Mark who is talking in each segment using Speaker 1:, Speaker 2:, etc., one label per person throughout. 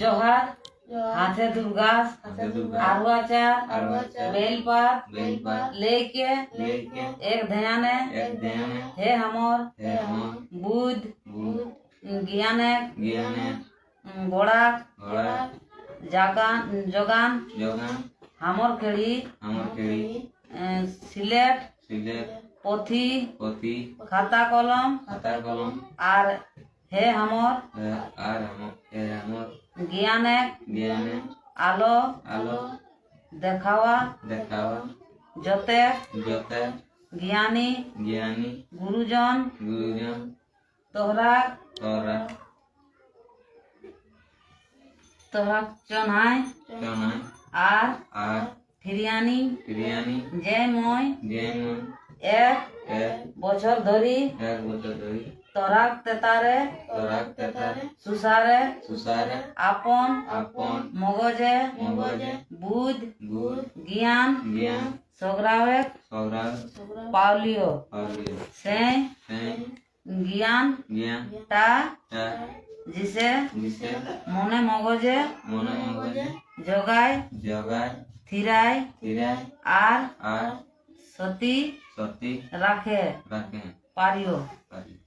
Speaker 1: জোহার
Speaker 2: জোহার,
Speaker 1: হাতে দুর্গাস
Speaker 2: হাতে দুর্গা,
Speaker 1: আরুয়া চার
Speaker 2: আরুয়া চার,
Speaker 1: বেলপাত
Speaker 2: বেলপাত,
Speaker 1: लेके
Speaker 2: लेके
Speaker 1: एक ध्याने
Speaker 2: एक ध्यान
Speaker 1: हे हमर
Speaker 2: है हम
Speaker 1: बुध
Speaker 2: बुध
Speaker 1: জ্ঞানে
Speaker 2: ज्ञान
Speaker 1: গোড়া
Speaker 2: घोड़ा
Speaker 1: জাগান যোগান
Speaker 2: जोगान
Speaker 1: হামর খেড়ি
Speaker 2: हमर केड़ी
Speaker 1: আহ, সিলেট
Speaker 2: सिलेट
Speaker 1: পথি
Speaker 2: पोथी
Speaker 1: খাতা কলম
Speaker 2: खाता कलम
Speaker 1: আর হে हमर
Speaker 2: आर हम
Speaker 1: জ্ঞানে
Speaker 2: জ্ঞানে
Speaker 1: আলো
Speaker 2: আলো
Speaker 1: দেখাওয়া
Speaker 2: দেখাওয়া
Speaker 1: যতে
Speaker 2: যতে
Speaker 1: জ্ঞানী
Speaker 2: জ্ঞানী
Speaker 1: গুরুজন
Speaker 2: গুরুজন
Speaker 1: তোহরা
Speaker 2: তোহরা
Speaker 1: তোহরা চনায়
Speaker 2: চনায়
Speaker 1: আর
Speaker 2: আর
Speaker 1: ফিরিয়ানি
Speaker 2: ফিরিয়ানি
Speaker 1: জয় ময়
Speaker 2: জয় ময়
Speaker 1: এক
Speaker 2: এক
Speaker 1: বছর ধরি
Speaker 2: এক বছর ধরি
Speaker 1: তরাক তেতারে
Speaker 2: তরাক তেতারে
Speaker 1: সুসারে
Speaker 2: সুসারে
Speaker 1: আপন
Speaker 2: আপন
Speaker 1: মগজে
Speaker 2: মগজে
Speaker 1: বুধ
Speaker 2: বুধ
Speaker 1: জ্ঞান
Speaker 2: জ্ঞান
Speaker 1: সগ্রাবে
Speaker 2: সগ্রাব
Speaker 1: পাউলিও
Speaker 2: পাউলিও
Speaker 1: সে জ্ঞান
Speaker 2: জ্ঞান
Speaker 1: তা
Speaker 2: তা
Speaker 1: জিসে
Speaker 2: জিসে
Speaker 1: মনে মগজে
Speaker 2: মনে মগজে
Speaker 1: জগায়
Speaker 2: জগায়
Speaker 1: থিরায়
Speaker 2: থিরায়
Speaker 1: আর
Speaker 2: আর
Speaker 1: সতী
Speaker 2: সতী
Speaker 1: রাখে
Speaker 2: রাখে
Speaker 1: পারিও
Speaker 3: পারিও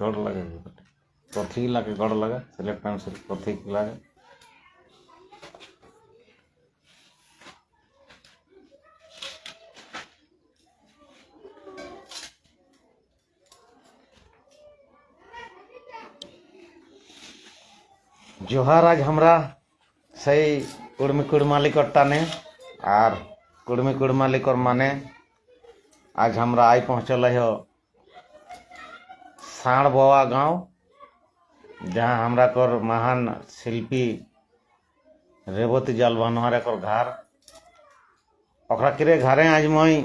Speaker 3: गड़ लगे। कथी लाके गड़ लगे, सिलेक्ट पेंसिल कथी लगे। जोहार आज हमरा सही कुड़मी कुड़मालिक और टाने आर कुड़मी कुड़मालिक और माने, आज हमरा आई पहुँचल है साण बोआ गाँव, जहाँ हमरा कर महान शिल्पी रेवती जल बनहर एकर घर। ओकरा किरे घरे आज मई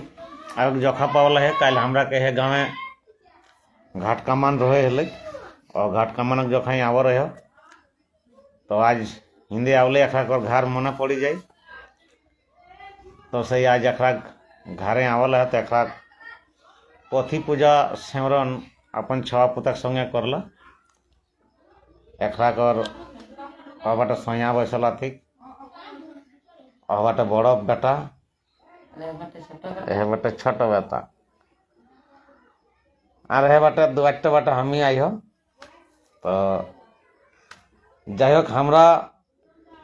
Speaker 3: आग जखा पावल है कल हमरा के है गाँव। घाट कमान रहे हले और घाट कमान जखा आव रहे तो आज हिंदी आवले अखरा कर घर मने पड़ी जाए तो सही आज अखरा घरे आवल है तो अखरा पोथी पूजा, सेवरन अपन छवा पुतक संगे करला एकरा कर बाटे सैया बैसला ठीक बाटे बड़ बेटा এ বাটে ছোট বেটা আর হে বাটে দু একটা বাটে আমি আই হ তো যাই হোক আমরা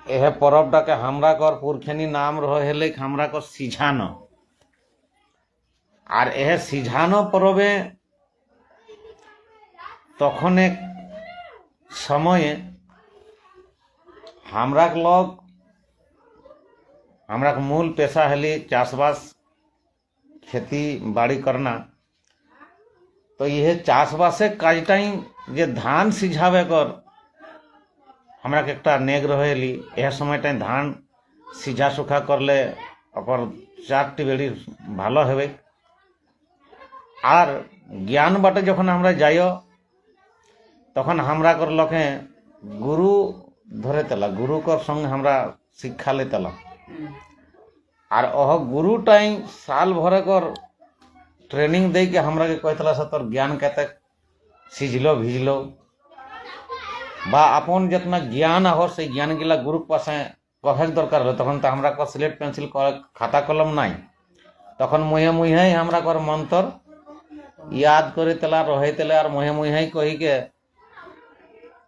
Speaker 3: এহে পরবটাকে আমরা কর পুরখেনি নাম রহে হেলে আমরা কর সিঝানো আর এহে সিঝানো পরবে তখন এক সময়ে হামরাক লোক, হামরাক মূল পেশা হলি চাষবাস, খেতি, বাড়ি করনা তো ইহে চাষবাসে কাজটাই যে ধান সিঝাবে কর আমরা একটা নেগ রহেলি এ সময়টাই ধান সিঝা সুখা করলে অপর চারটি বেড়ি ভালো হবে। আর জ্ঞান বাটে যখন আমরা যাইও तक हमरा कर लखे गुरु धरे तला, गुरु कर संग हमरा शिक्षा ले तला। आर ओह गुरु टाइम साल भर कर ट्रेनिंग दे के हमरा के कह से तोर ज्ञान कैते सिझलो भिजलो बा, अपन जितना ज्ञान हो से ज्ञान गिला गुरु पास कहे दरकार तक तो हमरा को स्लेट पेंसिल खाता कलम नाई। तक तो मुहे मुहे हमरा कर मंत्र याद करे तला, रहे तला और मुहे मुहे कही के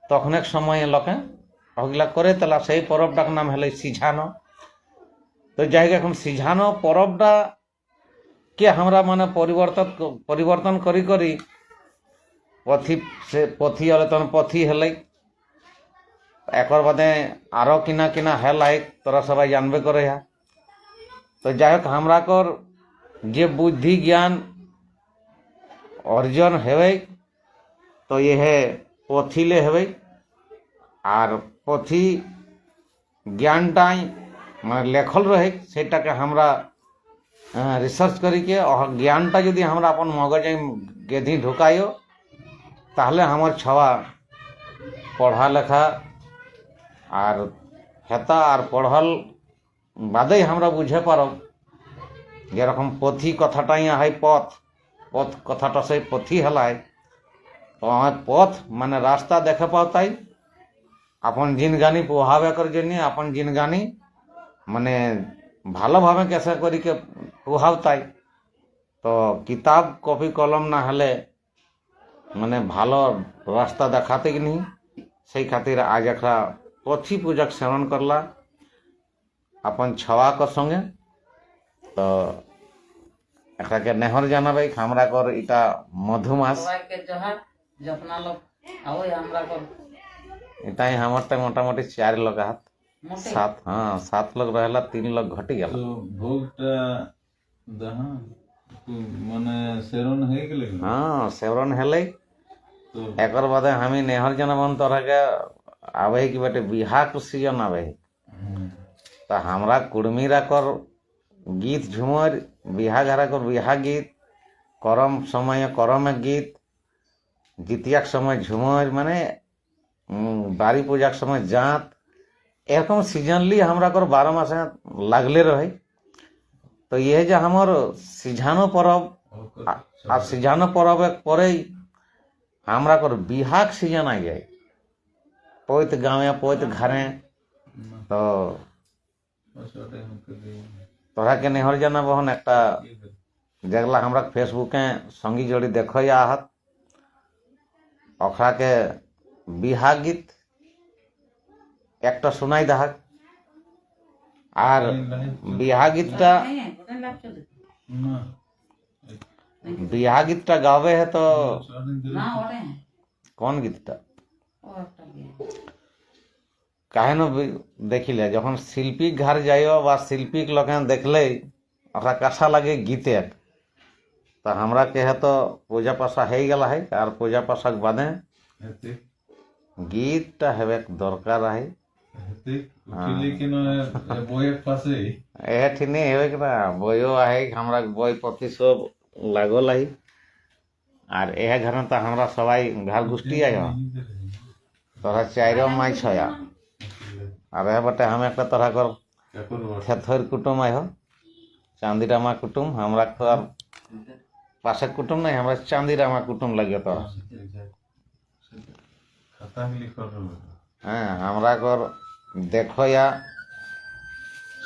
Speaker 3: তখন এক সময় লোকে ওগুলা করে তেলা সেই পরবটার নাম হলে সিঝানো। তো যাই এখন সিঝানো পরবটা কে আমরা মানে পরিবর্তন পরিবর্তন করি করি, পথি সে পথি হলে তখন পথি হেলাই একর বাদে আরও কিনা কিনা হেলাই তোরা সবাই জানবে করে হ্যাঁ। তো যাই হোক, আমরা কর যে বুদ্ধি জ্ঞান অর্জন হেবে তো ইহে পথিলে হবে। আর পথি জ্ঞানটাই মানে লেখল রহে, সেটাকে আমরা রিসার্চ করিকে জ্ঞানটা যদি আমরা আপন মগজে গেঁথি ঢুকাইও, তাহলে আমার ছওয়া পড়া লেখা আর হেতা আর পড়ল বাদেই আমরা বুঝে পারব। যেরকম পথি কথাটাই হয় পথ পথ কথাটা সেই পথি হেলায়। আমার পথ মানে রাস্তা দেখে পাও তাই। আপন জিনগানি প্রভাবেকর জন্য, আপন জিনগানি মানে ভালোভাবে কেসে করিকে প্রভাব তাই। তো কিতাব, কপি, কলম না হলে মানে ভালো রাস্তা দেখাতে কি নেই সেই খাতির আজ একটা পথি পূজক সেবন করলা, আপন ছওয়াকর সঙ্গে। তো একটাকে নেহর জানাবে আমরা কর এটা মধুমাস।
Speaker 1: সবাইকে জহার যত্নালো ওই আমরা কর
Speaker 3: এটাই আমারটা মোটামুটি চার লোক হাত
Speaker 1: মোটে
Speaker 3: সাত হ্যাঁ সাত লোক রহলা তিন লোক ঘটি গেল
Speaker 4: তো ভোগটা দাহা মানে সেরন হয়ে গেলে কি?
Speaker 3: হ্যাঁ সেবরন হেলেই
Speaker 4: তো
Speaker 3: একর বাদে আমি নেহর জানাবন তোরাকে আবে কি বেটে বিহা সিজন আবে
Speaker 4: হুম,
Speaker 3: তা আমরা কুর্মীরা কর গীত ঝুমর বিহা ঘরা কর বিহা গীত করম সময়ে করমে গীত জিতিয়াক সময় ঝুমর মানে উম, বাড়ি পূজার সময় জাঁত এরকম সিজনলি আমরা কর বারো মাসে লাগলে রহে তো ইয়ে যে আমার সিঝানো পরব
Speaker 4: ওকে,
Speaker 3: আ- আর সিঝানো পরবের পরেই আমরা কর বিহাক সিজন আই যায় পৈত গাঁয়ে পৈত ঘরে
Speaker 4: না,
Speaker 3: তো
Speaker 4: বাস ওটাই আমাকে দিই।
Speaker 3: তোরাকে নেহর জানাবো হন একটা
Speaker 4: ঠিক আছে।
Speaker 3: যেগুলা আমরা ফেসবুকে সঙ্গী জড়ি দেখো আহাত অখড়াকে বিহা গীত একটা শোনাই দাহাক আর বিহা গীতটা
Speaker 1: হ্যাঁ, কোথায় লাগছে দেখো?
Speaker 4: না,
Speaker 3: বিহা গীতটা গাবে হে তো
Speaker 4: সারাদিন ধরে
Speaker 1: না ওরে
Speaker 3: কোন গীতটা
Speaker 1: ও একটা বিয়ে।
Speaker 3: কাহেন দেখিলে যখন শিল্পী ঘর যাইও বা শিল্পী লোকে দেখলেই ওরা কাছা লাগে গীতে তা আমরা কে তো পূজা পাশা হয়ে গেল হয় আর পূজা পাশাক বাদে গীতটা হেবে দরকার
Speaker 4: কেন পাশেই
Speaker 3: এঠিনে হেবে না বইও আহে আমরা বই প্রতি সব লাগল আহি। আর এ ঘরে তো আমরা সবাই ঘর গোষ্ঠী আয় তোরা চাইরো মাই ছয়া আর এ বটে আমি একটা তোরা কর থেথর কুটুম আয় চাঁদিরামা কুটুম আমরা তো আর
Speaker 4: पासा कुटुम नहीं,
Speaker 3: हमारा चांदी रामा कुटुंब लगे तो। हाँ हमारा घर देखो या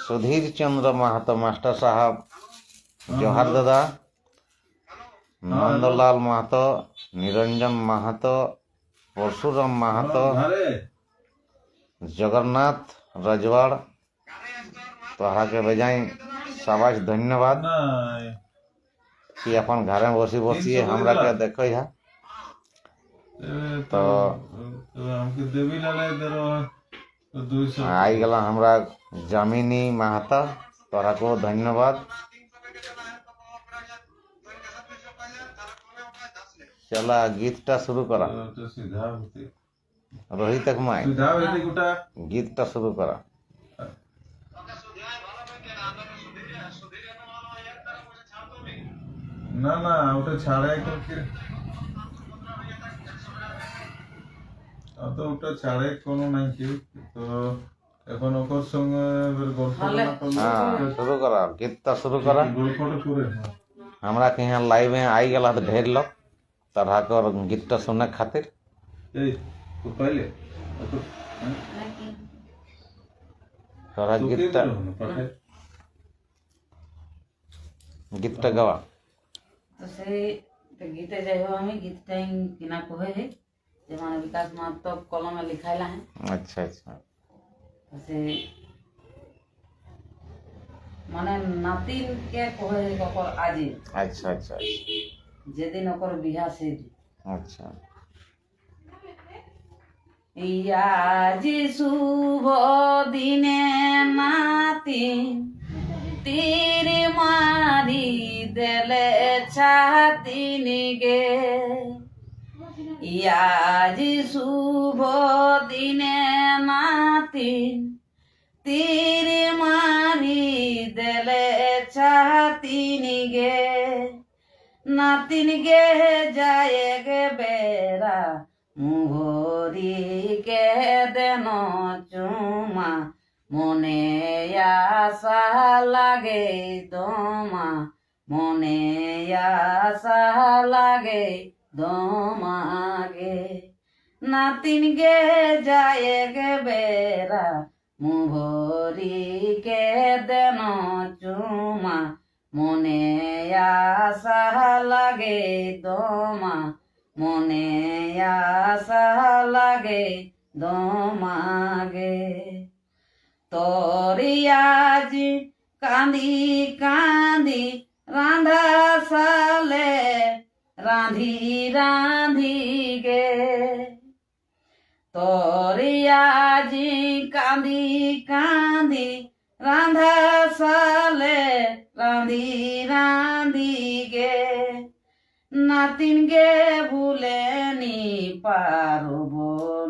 Speaker 3: सुधीर चंद्र महतो मास्टर साहब, जोहर
Speaker 4: दादा,
Speaker 3: नंदलाल महतो, निरंजन महतो, परशुराम महतो,
Speaker 4: जगन्नाथ
Speaker 3: रजवाड़। तो के बजाय शाबाश, धन्यवाद। कि अपन घर
Speaker 4: में बसी बसी हमरा के देखो यहाँ तो
Speaker 3: हमके देवी लड़ाई दरो आई गला हमरा जमीनी महता तोरा को
Speaker 4: धन्यवाद। चला गीतटा
Speaker 3: शुरू करा।
Speaker 4: रही तक माई
Speaker 3: गीतटा शुरू करा।
Speaker 4: না না ওটা ছাড়াই একদম তো ওটা ছাড়ে কোনো নাই তো এখন ওকর সঙ্গে গল্প
Speaker 3: হ্যাঁ, শুরু করা গীতটা শুরু করা।
Speaker 4: গল্পটা করে
Speaker 3: আমরা কি হ্যাঁ লাইভে আই গেল তো ঢের লোক। তার
Speaker 4: ওর গীতটা শুনে খাতির। হ্যাঁ?
Speaker 3: তোরা গীতটা গীতটা গাওয়া।
Speaker 1: তো সেই তো গীতে যাই হোক আমি গীতটাই কিনা কহে হে যে মানে বিকাশ মাহাতো কলমে লিখাইলা হ্যাঁ
Speaker 3: আচ্ছা আচ্ছা
Speaker 1: তো সে মানে নাতিনকে কহে হে ওকর আজি
Speaker 3: আচ্ছা আচ্ছা
Speaker 1: যেদিন ওকর বিহা সেদিন
Speaker 3: আচ্ছা
Speaker 1: আজি শুভ দিনে নাতি তীর মারি দেলে ছাতিনি গে। ইয়াজি শুভ দিনে নাতিন, তীর মারি দেলে চাতিন গে। নাতিন গে যায় গে বেড়া, মুহরি কে দেন চুমা। মনে আশা লাগে তোমা। মনে আশা লাগে দমাগে নাতিন গে যায় গে বেড়া, মুহরি কে দেন চুমা। মনে আশা লাগে, দমা মনে আশা লাগে দমাগে তোরিয়াজি কান্দি কান্দি রান্ধা সালে রান্ধি রান্ধি গে। তোরিয়াজি কান্দি কান্দি রান্ধা সালে রান্ধি রান্ধি গে। নাতিন গে ভুলে নি পারব,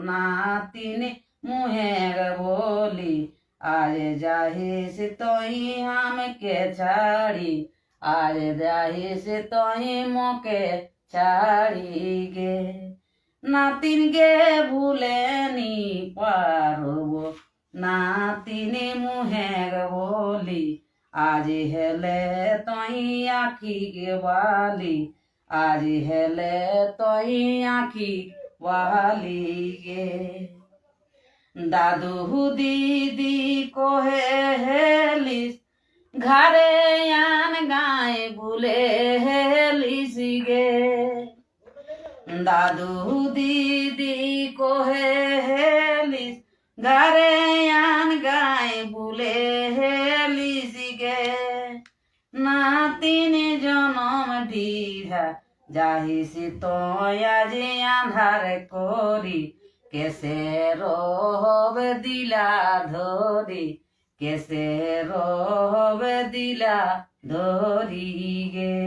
Speaker 1: নাতিন মুহের বলি আজ যাহিস তোই আমকে ছাড়ি। আজ যাহিস তোই মোকে ছাড়ি গে নাতিন গে ভুলে নি পারব, নাতিন মুহের বলি, আজ হেলে তোই আখি গে বালি, আজ হেলে তোই আখি বালি গে। দাদু দিদি কোহে হেলিস ঘরে আন গায়ে বুলে হেলিস দাদু দিদি কোহে হেলিস ঘরে আন গায়ে বুলে হেলিস গে। নাতিন জনম দিঘা, যাহিসি তয়া যে আধার করি, কেসে রহব দিলা ধরি। কেসে রহব দিলা ধরি গে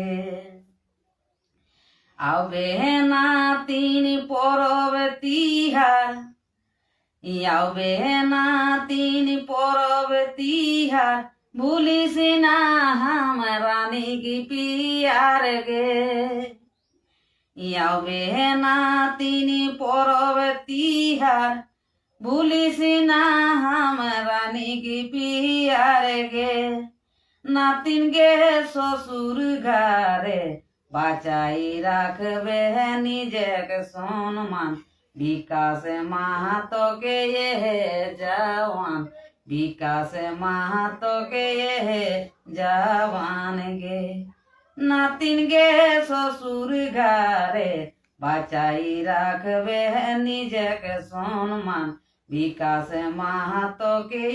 Speaker 1: আবে নাতিন পরব তিহার ইয়াবে নাতিন পরব তিহার ভুলিস না হাম রানী কি পিয়ার গে ইয়াবে নাতিন পরব তিহার ভুলিস না হাম রানী কি পিয়ার গে নাতিন গে শ্বশুর ঘরে বাঁচাই রাখবে নিজেকে সম্মান বিকাশ মাহাতোকে এ জওয়ান বিকাশ মাহাতোকে এ জওয়ান গে নাতিন গে শ্বশুর ঘরে বাঁচাই রাখবে নিজেকে সম্মান বিকাশ মাহাতোকে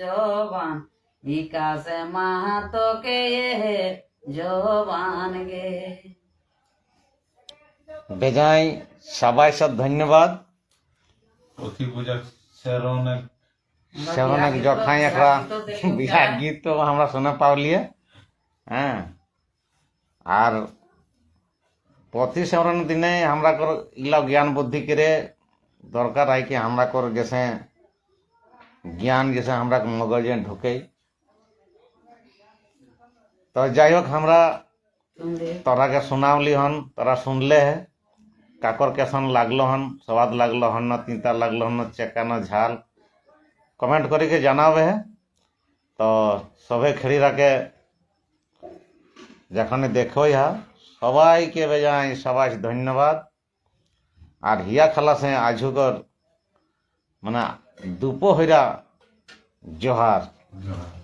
Speaker 1: জবান বিকাশ মাহাতোকে জবান গে।
Speaker 3: বেজায় সবাই সব ধন্যবাদ।
Speaker 4: পথি পূজা স্যার অনেক
Speaker 3: সে অনেক জখাই একটা বিরাট গীত তো আমরা শুনে পাওলিয়ে। হ্যাঁ। আর প্রতি সেবরণ দিনে আমরা ইলা জ্ঞান বুদ্ধি করে দরকার হয় কি আমরা কর গেছে জ্ঞান গেছে আমরা মগজে ঢুকে তো যাই হোক আমরা
Speaker 1: শুনলে
Speaker 3: তোরাকে শোনাওলি হন তোরা শুনলে হে কাকর কেসন লাগলো হন স্বাদ লাগলো হন না তিতা লাগলো হন না চেকানো ঝাল কমেন্ট করিকে জানাবে হে তো সবে খেড়িরাকে যখনই দেখোই হা সবাইকে বেজায় সবাই ধন্যবাদ আর হিয়া খালাসে আজুকর মানে দুপো হইরা জোহার
Speaker 4: জোহার।